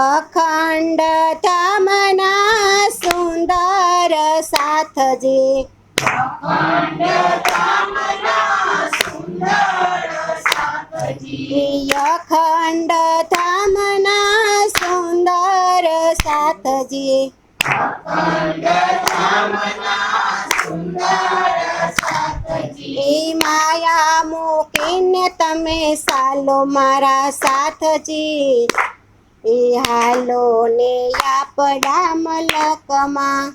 અખંડ તમના સુંદર સાથજી. અખંડ તમના સુંદર સાથજી. માયા મૂકીને તમે સાલો મારા સાથજી. એ હાલો ને આપડા મલકમાં.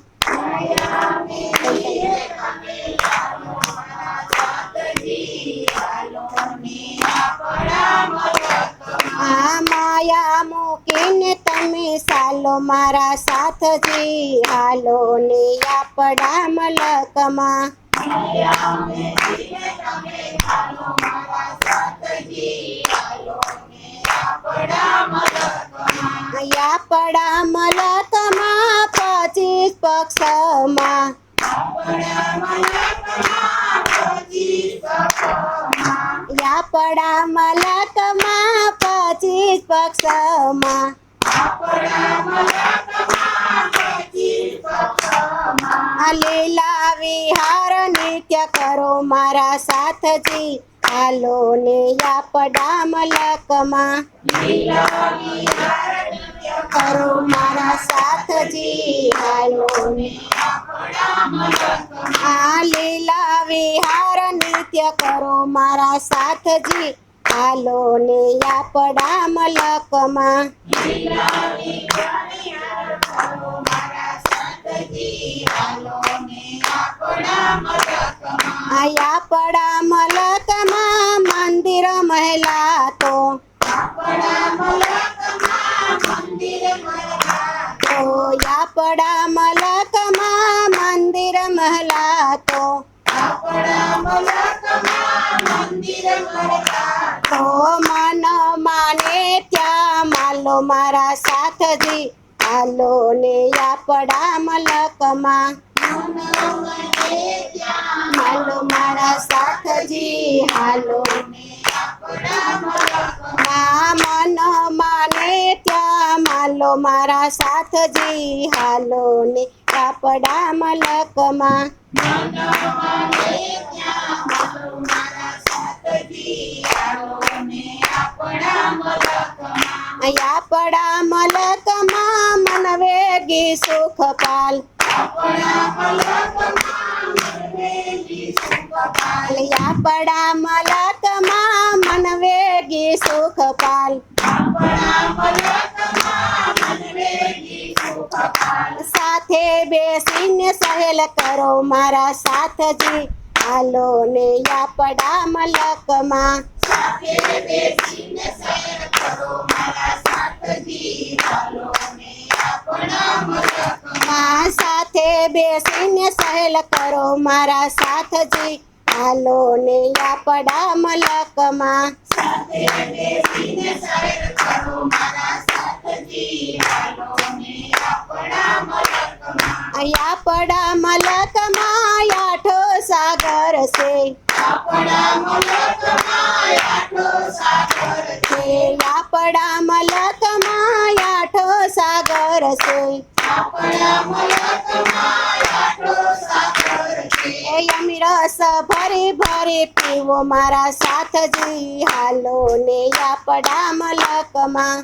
આ માયા મૂકીને તમે સાલો મારા સાથજી હાલો ને આપડા મલકમાં. આપડા મલકમાં પચીસ પક્ષમાં. આપડા મલકમાં પચીસ પક્ષમાં. લીલા વિહાર નિત્ય કરો મારા સાથજી. હાલો ને આપડા મલકમાં કરો મારા સાથજી હાલો ને. આ લીલા વિહાર નિત્ય કરો મારા સાથજી હાલો ને. આપડા મલકમાં આયા પડા મલકમાં મંદિર મહિલા પડા મલકમાં મંદિર મહલાતો તો મન માને ત્યાં માલો મારા સાથજી. હાલો ને આપડા મલકમાં. હાલો મારા સાથજી. હાલો માને માલો મારા સાથજી, હાલો ને આપડા મલકમાં. આપડા મલકમાં મન વેગી સુખ પાલ આપડા મલકમાં મન વેગી સુખ પાલ સાથે બેસીને સહેલ કરો મારા સાથજી. હાલો ને આપડા મલકમાં. માં સાથે બેસીને સહેલ કરો મારા સાથજી. હાલો ને આપડા મલકમાં. આપડા મલકમાં. આઠો સાગર છે છે આપડા મલકમાં આઠો સાગર છે એ યમી રસ ભરી ભરી પીવો મારા સાથજી હાલો ને આપડા મલકમાં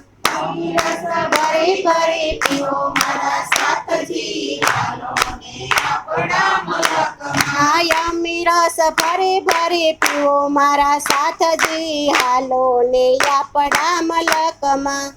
ભરી ભરી પીવો મારા સાથજી યમી રસ ભરી ભરી પીવો મારા સાથજી. હાલો ને આપણા મલકમાં.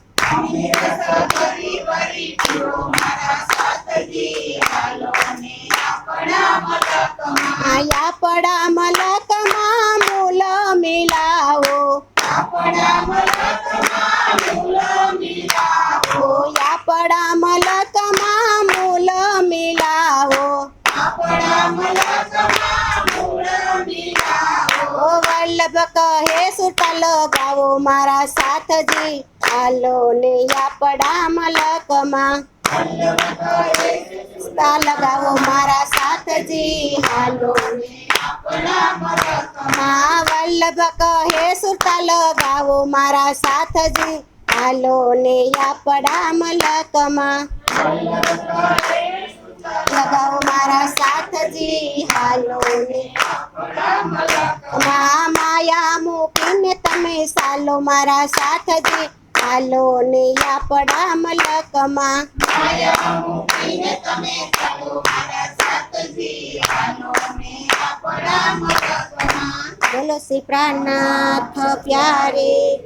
વલ્લભ હે સુટા લગાવો મારા સાથજી. હાલો ને આપડા મલકમાં. લગાવો મારા સાથજી. હાલો મા વલ્લભ કહે સુરતા લગાવો મારા સાથજી. હાલો ને આપડા મલકમાં. લગાવો મારા સાથજી. હાલો ને મા સાલો મારા સાથજી. હાલો ને આપડા મલકમાં. બોલો શ્રી પ્રાણનાથ પ્યારે.